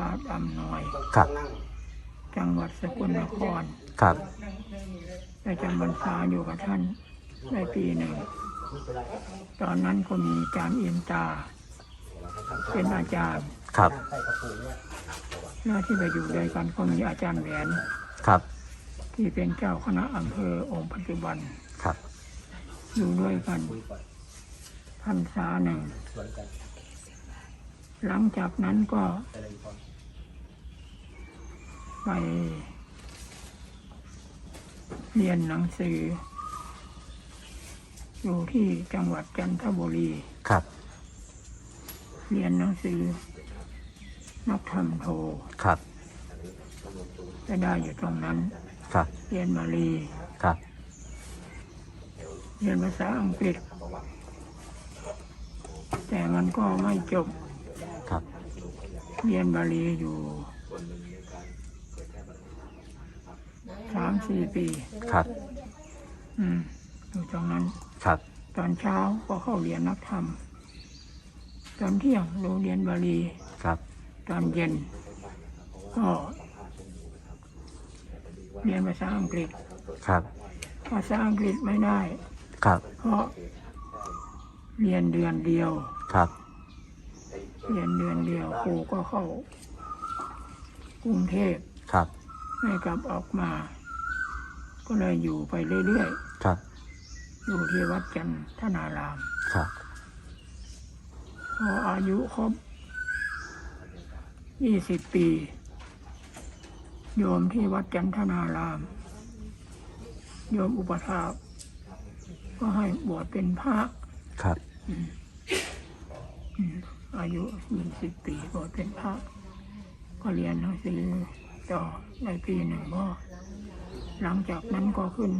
กาศอำนวย ครับ จังหวัดสกลนครครับ ได้จำพรรษาอยู่กับท่านได้ปีหนึ่ง ตอนนั้นก็มีอาจารย์เอียมตา เป็นอาจารย์ ครับแล้วที่ไปอยู่ด้วยกันก็มีอาจารย์แหวนครับ ที่เป็นเจ้าคณะอำเภอองค์ปัจจุบัน ครับ อยู่ด้วยกันพรรษาหนึ่ง หลังจากนั้นก็ ไป เรียนหนังสือ อยู่ที่จังหวัดจันทบุรี ครับ เรียนหนังสือ นักธรรมโทครับ จะได้อยู่ตรงนั้น ครับ เรียนบาลีครับ เรียนภาษาอังกฤษ แต่มันก็ไม่จบ ครับ เรียนบาลีอยู่ สามสี่ปี ครับ อืมอยู่ตรงนั้น ครับ ตอนเช้าก็เข้าเรียนนักธรรม ตอนเที่ยงโรงเรียนบาลีครับ ตอนเย็น ก็เรียนภาษาอังกฤษครับ ภาษาอังกฤษไม่ได้ ครับ เพราะเรียนเดือนเดียว ครับ เรียนเดือนเดียวครูก็เข้ากรุงเทพครับ ไม่กลับออกมา ก็เลยอยู่ไปเรื่อยครับ ๆ อยู่ที่วัดจันทนารามครับ พออายุครบยี่สิบปี โยมที่วัดจันทนาราม โยมอุปถากก็ให้บวชเป็นพระครับ อืมอายุยี่สิบปีบวชเป็นพระ ก็เรียนหนังสือต่อในปีหนึ่งก็ หลังจากนั้นก็ขึ้น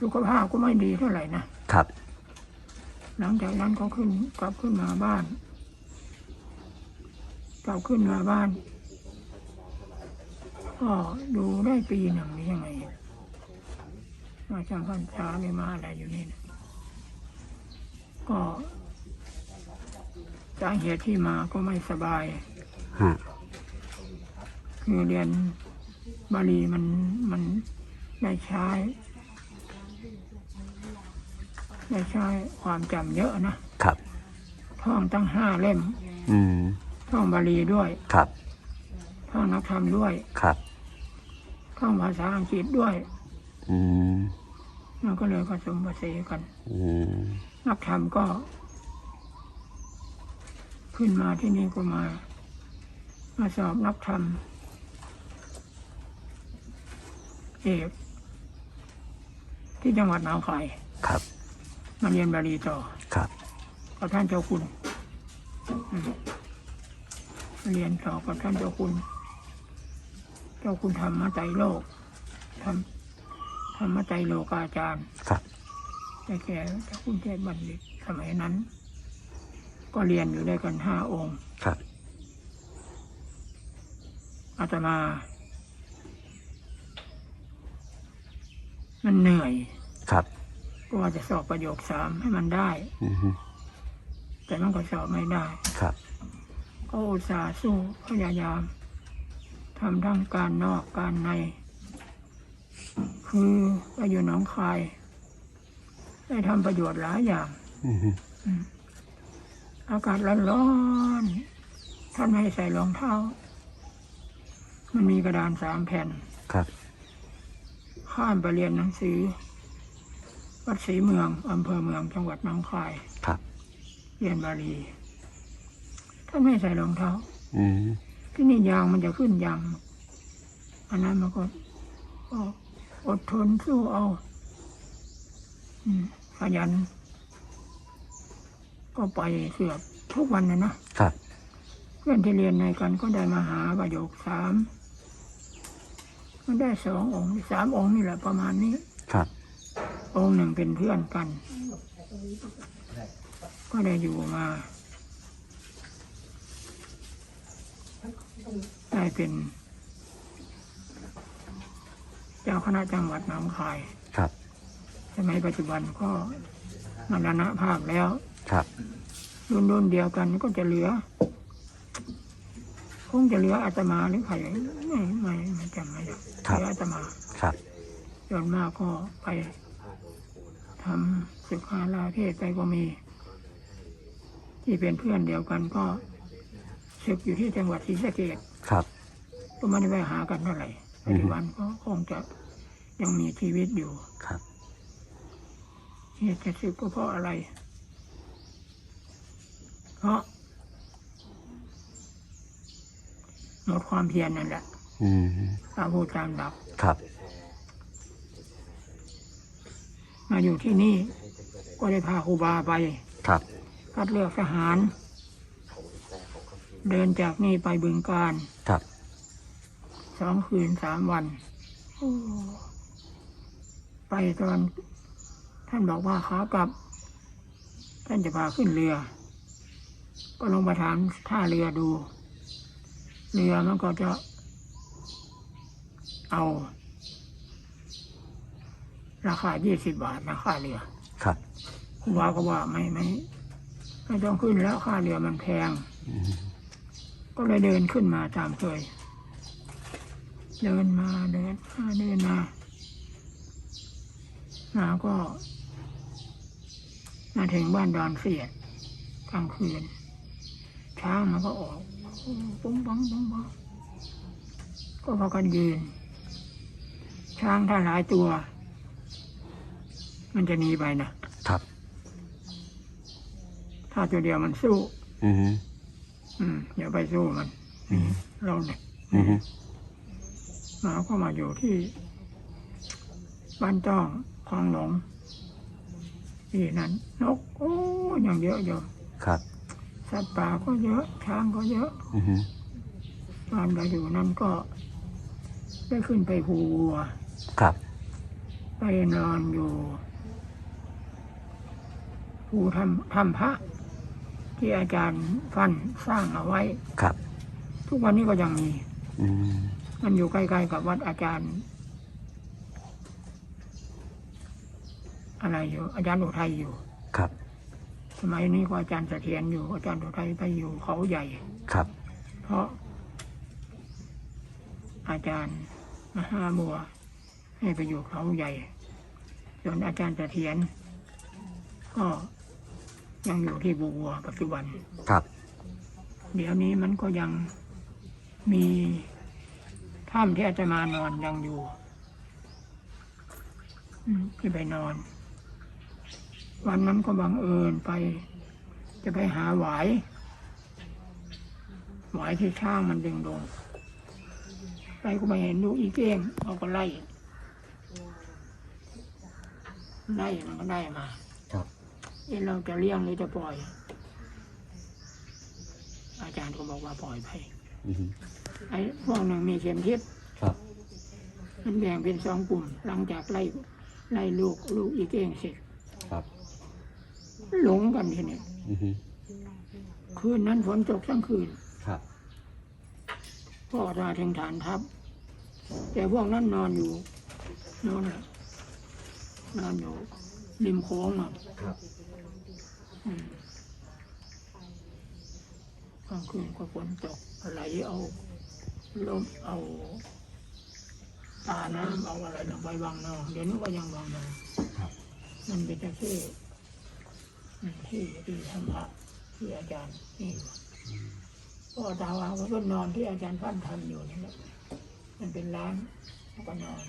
สุขภาพก็ไม่ดีเท่าไหร่นะครับ หลังจากนั้นก็ขึ้นกลับขึ้นมาบ้าน กลับขึ้นมาบ้าน ก็ดูได้ปีหนึ่งนี่ยังไงมาจำพรรษาไม่มาอะไรอยู่นี่นะก็สาเหตุที่มาก็ไม่สบายฮะคือเรียน บาลีมันมันได้ใช้ ได้ใช้ความจำเยอะนะครับ ท่องตั้งห้าเล่ม อืม ท่องบาลีด้วย ครับ ท่องนักธรรมด้วย ครับ ท่องภาษาอังกฤษด้วย อืม มันก็เลยผสมผสานกัน อืม นักธรรมก็ ขึ้นมาที่นี่ก็มา มาสอบนักธรรม เอกที่จังหวัดหนองคายครับ มาเรียนบาลีต่อครับกับท่านเจ้าคุณอืมเรียนต่อกับท่านเจ้าคุณ เจ้าคุณธรรมไตรโลกธรรมธรรมไตรโลกอาจารย์ครับได้แก่เจ้าคุณเทพบัณฑิตสมัยนั้น ก็เรียนอยู่ด้วยกันห้าองค์ครับอาตมา มันเหนื่อยครับก็ว่าจะสอบประโยคสามให้มันได้ อืมแต่มันก็สอบไม่ได้ ครับ ก็อุตส่าห์สู้พยายามทำทั้งการนอกการใน คือไปอยู่หนองคาย ได้ทำประโยชน์หลายอย่าง อืมอากาศร้อนๆท่านไม่ให้ใส่รองเท้า มันมีกระดานสามแผ่น ครับ ข้ามไปเรียนหนังสือ วัดศรีเมืองอำเภอเมืองจังหวัดหนองคายครับ เรียนบาลีท่านไม่ให้ใส่รองเท้าอืมที่นี่ยางมันจะขึ้นยางอันนั้นมันก็ก็อดทนสู้เอาอืมขยัน ก็ไปเสือบทุกวันนะนะครับ เพื่อนที่เรียนในกันก็ได้มาหาประโยคสาม มันได้สององค์สามองค์นี่แหละประมาณนี้ ครับ องค์หนึ่งเป็นเพื่อนกัน ก็ได้อยู่มาได้เป็น เจ้าคณะจังหวัดหนองคายครับสมัยปัจจุบันก็มรณภาพแล้ว ครับ รุ่นรุ่นเดียวกันก็จะเหลือ งจะเหลืออาตมาหรือใครไม่ไม่ไม่จำไม่ได้ครับเหลืออาตมาครับส่วนมากก็ไปทำศึกษาลาเพศไปก็มี ที่เป็นเพื่อนเดียวกันก็ศึกอยู่ที่จังหวัดศรีสะเกษครับ ก็ไม่ได้ไปหากันเท่าไหร่ปัจจุบันก็คงจะยังมีชีวิตอยู่ครับเหตุจะศึกก็เพราะอะไร เพราะ หมดความเพียรนั่นแหละอืมถ้าพูดตามหลักครับ มาอยู่ที่นี่ ก็ได้พาครูบาไปครับ คัดเลือกทหาร เดินจากนี่ไปบึงการครับ สองคืนสามวันโอ้ไปตอน ท่านบอกว่าขากลับ ท่านจะพาขึ้นเรือ ก็ลงมาถามท่าเรือดู เรือมันก็จะเอา ราคายี่สิบบาทนะค่าเรือครับครูบาก็ว่าไม่ไม่ไม่ต้องขึ้นแล้วค่าเรือมันแพงอืมก็เลยเดินขึ้นมาตามเคย เดินมาเดินมาเดินมามาก็ มาถึงบ้านดอนเสียดกลางคืนช้างมันก็ออก ปุ้งปังปุ้งปังก็พากันยืน ช้างถ้าหลายตัว มันจะหนีไปนะครับ ถ้าตัวเดียวมันสู้ อืมอืมอย่าไปสู้มันอืมเราเนี่ยอืมหมาก็มาอยู่ที่ บ้านจ้องคลองหลงที่นั้น นก โอ้ยังเยอะอยู่ครับ สัตว์ป่าก็เยอะ ช้างก็เยอะอืมตอนไปอยู่นั้นก็ ได้ขึ้นไปภูวัว ครับ ไปนอนอยู่ภูทำทำพระ ที่อาจารย์ฟันสร้างเอาไว้ ครับ ทุกวันนี้ก็ยังมี อืมมันอยู่ใกล้ๆกับวัดอาจารย์ อะไรอยู่ อาจารย์อุทัยอยู่ ครับ สมัยนี้ก็อาจารย์เสถียรอยู่อาจารย์อุทัยไปอยู่เขาใหญ่ ครับ เพราะ อาจารย์มหาบัวให้ไปอยู่เขาใหญ่ ส่วนอาจารย์เสถียรก็ยังอยู่ที่บัวปัจจุบัน ครับ เดี๋ยวนี้มันก็ยังมีถ้ำที่อาจจะมานอนยังอยู่อืมที่ไปนอน วันนั้นก็บังเอิญไป จะไปหาหวายหวายที่ช่างมันดึงลงไปก็ไปเห็นลูกอีเก้งเขาก็ไล่ไล่มันก็ได้มาครับเอ๊ะเราจะเลี้ยงหรือจะปล่อย อาจารย์ก็บอกว่าปล่อยไปอืมไอ้พวกหนึ่งมีเข็มทิศครับ มันแบ่งเป็นสองกลุ่ม หลังจากไล่ไล่ลูกลูกอีกเองเสร็จครับ หลงกันทีนี้อืมคืนนั้นฝนตกทั้งคืนครับ พ่อมาถึงฐานทัพ แต่พวกนั้นนอนอยู่นอนน่ะนอนอยู่ริมโค้งอะครับ อืมกลางคืนก็ฝนตกไหลเอาลมเอาตาน้ำเอาอะไรลงไปวางนองเดี๋ยวนี้ก็ยังวางนองครับ มันเป็นจะ ที่อืมที่ที่ธรรมะที่อาจารย์นี่อยู่ก็ตาวางก็นอนที่อาจารย์พันทำอยู่นี่แหละมันเป็นร้านแล้วก็นอน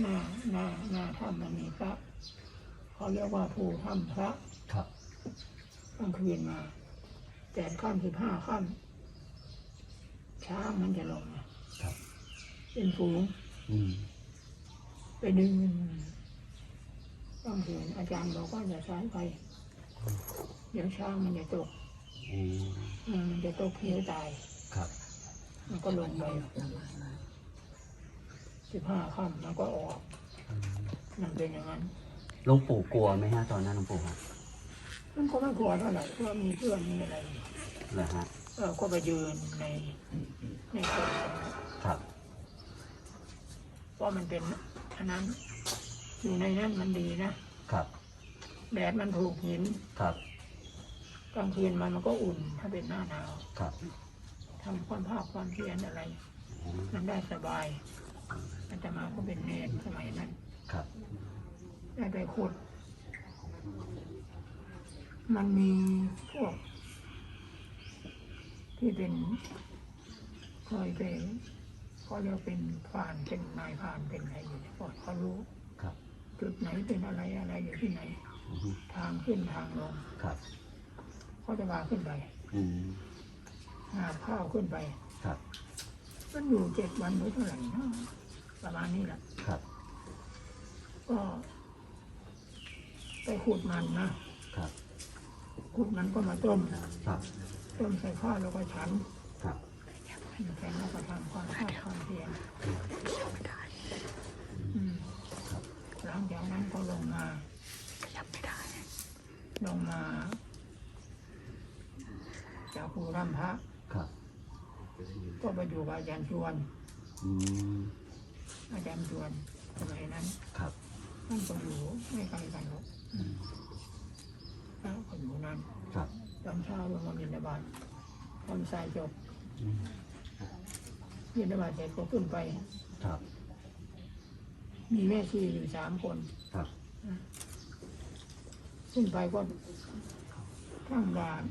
หน้าหน้าหน้าถ้ำมันมีพระเขาเรียกว่าภูถ้ำพระครับกลางคืนมาแปดค่ำสิบห้าค่ำช้างมันจะลงมาครับเป็นฝูงอืมไปดึงกลางคืนอาจารย์บอกว่าอย่าสายไป เดี๋ยวช้างมันจะตกอืมเออมันจะตกเพียวตายครับ มันก็ลงไปสิบห้าค่ำมันก็ออกอืมมันเป็นอย่างนั้นหลวงปู่กลัวไหมฮะตอนนั้นหลวงปู่ครับมันก็ไม่กลัวเท่าไหร่เพราะว่ามีเพื่อนมีอะไรเหรอฮะเออก็ไปยืนในในโคนครับเพราะมันเป็นอันนั้นอยู่ในนั้นมันดีนะครับ แดดมันถูกหินครับ กลางคืนมันมันก็อุ่นถ้าเป็นหน้าหนาวครับถทำความภาคความเพียรอะไรอ๋อมันได้สบายอาตมาก็เป็นเนรสมัยนั้นครับได้ไปขุด มันมีพวก ที่เป็นเคยเป็นเขาเรียกเป็นผ่านเป็นนายผ่านเป็นอะไรอยู่เนี่ยก็เขารู้ ครับ จุดไหนเป็นอะไรอะไรอยู่ที่ไหนอือฮึ ทางขึ้นทางลงครับเขาจะมาขึ้นไปอืมหาข้าวขึ้นไปครับมันอยู่เจ็ดวันหรือเท่าไหร่นะประมาณนี้แหละครับ ก็ไปขุดมันนะครับขุดมันก็มาต้มครับต้มใส่ข้าวแล้วก็ฉันครับแข็งแล้วก็ทำความภาคความเพียรอืมหลังจากนั้นก็ลงมา ลงมาจากภูรัมพระครับก็ไปอยู่กับอาจารย์ชวนอืมอาจารย์ชวนสมัยนั้นครับท่านก็อยู่ไม่ไกลกันหรอกอืมแล้วก็อยู่นั่นครับตอนเช้าลงมาบินบาตทำสายจบอืมบินบาตเสร็จก็ขึ้นไป ครับ มีแม่ชีอยู่สามคน ครับ ขึ้นไปก็ทั้งบาท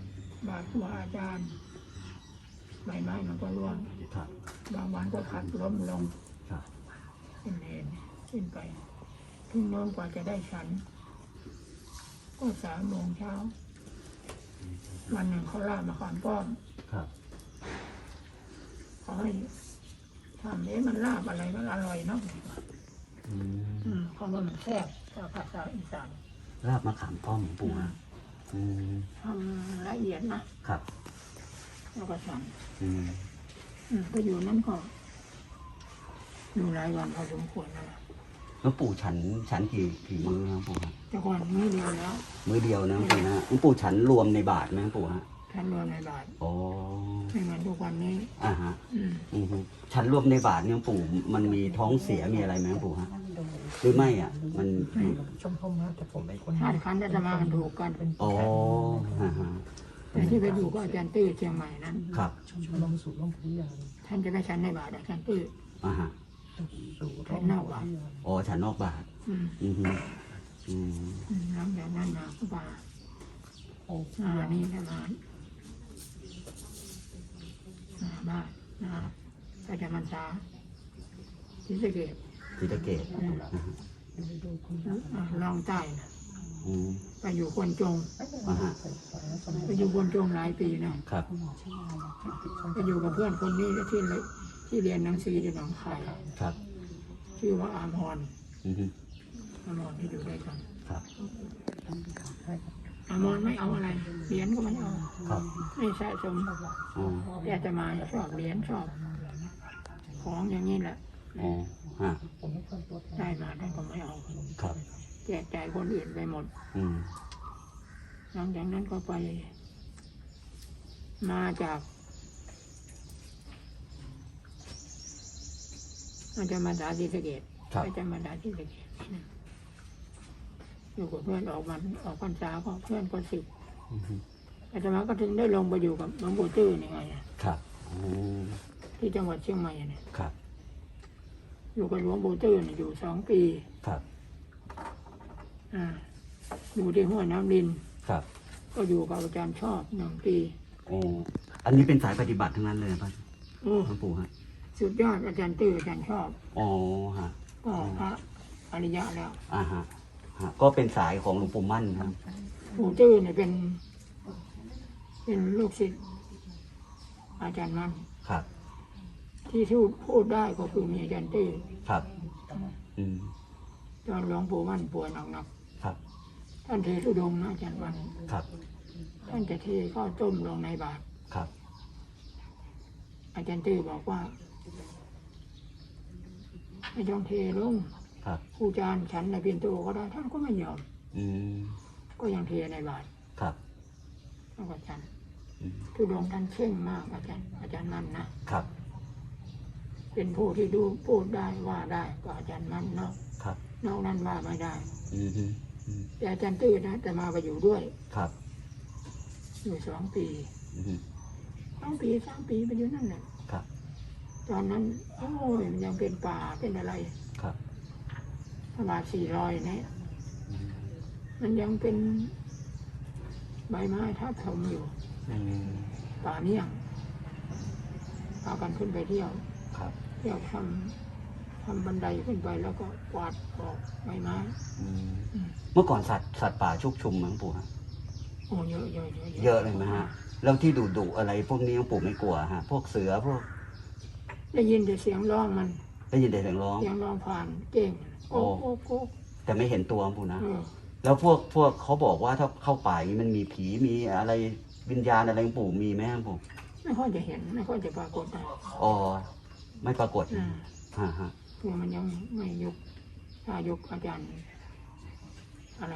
บาทครูอาจารย์ใบไม้มันก็ร่วงครับบางวันก็ขัดล้มลงครับเป็นเนขึ้นไปทุ่งโน้นกว่าจะได้ฉัน ก็สามโมงเช้า วันหนึ่งเขาล่ามาขอนป้อมครับเขาให้ทำเอ๊ะมันลาบอะไรมันอร่อยเนาะอืมอืมเขาว่ามันแซ่บภาษาอีสาน ลาบมะขามป้อมหลวงปู่ฮะอืมทำละเอียดนะครับแล้วก็สั่งอืมอืมก็อยู่นั่นก็อยู่หลายวันพอสมควรแล้วล่ะหลวงปู่ฉันฉันกี่กี่มื้อครับหลวงปู่ฮะแต่ก่อนไม่เดียวแล้ว มื้อเดียวนะหลวงปู่นะหลวงปู่ฉันรวมในบาทไหมหลวงปู่ฮะ ท่านรวมในบาทอ๋อไม่เหมือนทุกวันนี้อ่าฮะอืมอือฮึฉันรวมในบาทเนี่ยหลวงปู่มันมีท้องเสียมีอะไรไหมหลวงปู่ฮะหรือไม่อะ มันชมพมนะแต่ผมไม่คนธาตุขันธ์จะมากันถูกกันอ๋อฮะฮะแต่ที่ไปอยู่ก็อาจารย์ตื้อเชียงใหม่นั้นครับชมลมสู่ลมพุทธยานท่านจะไม่ชันในบาทอาจารย์ตื้ออ่าฮะสู่ลมพุทธยานอ๋อฉันนอกบาทอืมอือฮึอืมอืมหลังจากนั้นมาก็มาโอ้มานี่นะมามา บ้านมาประจำพรรษาที่สะเกตศรีสะเกดนะฮะดูคุณลองใต้นะอืมไปอยู่คนจงอ่าฮะไฟฟ้าสมัยไปอยู่คนจงหลายปีนะครับ ไปอยู่กับเพื่อนคนนี้ที่เลยที่เรียนหนังสือที่หนองคายครับ ชื่อว่าอามอนอือฮึอามอนที่อยู่ด้วยกันครับ อามอนไม่เอาอะไรเหรียญก็ไม่เอาครับไม่สะสมอ๋อแต่จะมาชอบเหรียญชอบ ของอย่างนี้แหละอ๋อฮะผมไม่ค่อยตัวแทนได้มาท่านก็ไม่เอาครับแจกจ่ายคนอื่นไปหมด อืมหลังจากนั้นก็ไป มาจากอาจารย์มาดาที่สะเกตครับอาจารย์มาดาที่สะเกต อยู่กับเพื่อนออกวันออกพรรษาก็เพื่อนก็สิบอือฮึอาตมาก็ถึงได้ลงไปอยู่กับหลวงปู่ตื้อนี่ไงครับอืมที่จังหวัดเชียงใหม่เนี่ยครับ อยู่กับหลวงปู่ตื้อเนี่ยอยู่สองปีครับอ่าอยู่ที่ห้วยน้ำดินครับ ก็อยู่กับอาจารย์ชอบหนึ่งปีโอ้อันนี้เป็นสายปฏิบัติทั้งนั้นเลยป่ะโอ้หลวงปู่ฮะสุดยอดอาจารย์ตื้ออาจารย์ชอบอ๋อฮะก็พระอริยะแล้วอ่าฮะ ฮะก็เป็นสายของหลวงปู่มั่นครับ ปู่ตื้อเนี่ยเป็น เป็นลูกศิษย์อาจารย์มันครับ ที่พูดพูดได้ก็คือมีอาจารย์ตื้อครับ อืม ตอนหลวงปู่มั่นป่วยหนักครับ ๆท่านเททุดงค์นะอาจารย์วันครับ ท่านจะเทข้าวต้มลงในบาตรครับ อาจารย์ตื้อบอกว่า ไม่ต้องเทลง ครับ ครูอาจารย์ฉันในเพียนโตก็ได้ท่านก็ไม่ยอม อืมก็ยังเทในบาตรครับ แล้วก็อาจารย์อืมทุดงค์ท่านเข่งมากอาจารย์อาจารย์มันนะครับ เป็นผู้ที่ดูพูดได้ว่าได้ก็อาจารย์มันเนาะครับ นอกนั้นว่าไม่ได้ อืมฮึอืมแต่อาจารย์ตื้อนะแต่มาไปอยู่ด้วยครับ อยู่สองปีอืมฮึสองปีสามปีไปอยู่นั่นแหละครับ ตอนนั้นโอ้ยมันยังเป็นป่าเป็นอะไรครับ ประมาณสี่รอยเนี่ยอืมมันยังเป็นใบไม้ทับถมอยู่อืมป่าเนี่ยงพากันขึ้นไปเที่ยว ครับเที่ยวทำทำบันไดขึ้นไปแล้วก็กวาดออกใบไม้ อืมอืม เมื่อก่อนสัตว์สัตว์ป่าชุกชุมมั้งปู่ฮะโอ้เยอะเยอะเยอะเยอะเลยไหมฮะแล้วที่ดุดุๆอะไรพวกนี้หลวงปู่ไม่กลัวฮะพวกเสือพวกได้ยินแต่เสียงร้องมันได้ยินแต่เสียงร้อง เสียงร้องผ่านเก่ง โอ้โอ้โอ้โอ้แต่ไม่เห็นตัวหลวงปู่นะเออแล้วพวกพวกเขาบอกว่าถ้าเข้าป่าอย่างนี้มันมีผีมีอะไรวิญญาณอะไรหลวงปู่มีไหมหลวงปู่ไม่ค่อยจะเห็นไม่ค่อยจะปรากฏนะอ๋อไม่ปรากฏอืมฮะฮะคือมันยังไม่ยุคถ้ายุคอาจารย์ อะไร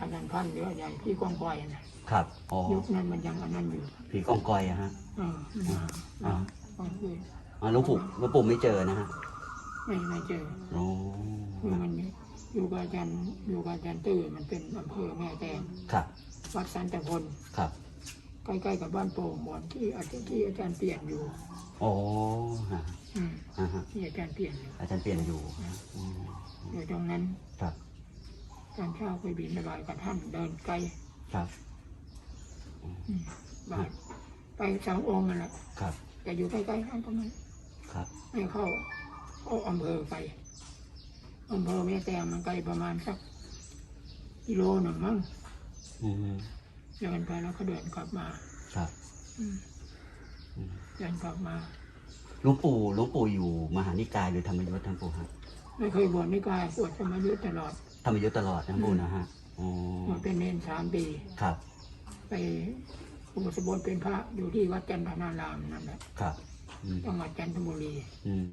อาจารย์พันธ์หรืออาจารย์พี่กองกอยนะครับอ๋อยุคนั้นมันยังอันนั้นอยู่ผีกองกอยอะฮะเออมันมาอ่ากองคืออ๋อหลวงปู่หลวงปู่ไม่เจอนะฮะ ไม่ไม่เจออ๋อคือมันอยู่กับอาจารย์อยู่กับอาจารย์ตื้อมันเป็นอำเภอแม่แตงครับ วัดสันตะพลครับ ใกล้ๆกับบ้านโป่งบ่อนที่อาจารย์ที่อาจารย์เปลี่ยนอยู่อ๋อฮะอืมฮะฮะที่อาจารย์เปลี่ยนอยู่อาจารย์เปลี่ยนอยู่อืมอยู่ตรงนั้นครับตอนเช้าไปบินระบายกับท่านเดินไกลครับอืมบาทไปสององค์นั่นแหละครับแต่อยู่ใกล้ๆกันตรงนั้นครับให้เข้า เข้าอำเภอไปอำเภอแม่แตงมันไกลประมาณสักกิโลหนึ่งมั้งอืมเดินไปแล้วก็เดินกลับมาครับอืมอืมเดินกลับมาหลวงปู่หลวงปู่อยู่มหานิกายหรือธรรมยุทธ์ท่านปู่ฮะไม่เคยบวชนิกายบวชสมยุทธ์ตลอดธรรมยุทธ์ตลอดนะปู่นะฮะอ๋อมาเป็นเนนสามปีครับ ไปอุปสมบทเป็นพระอยู่ที่วัดจันทนารามนั่นแหละครับอืมจังหวัดจันทบุรี อืม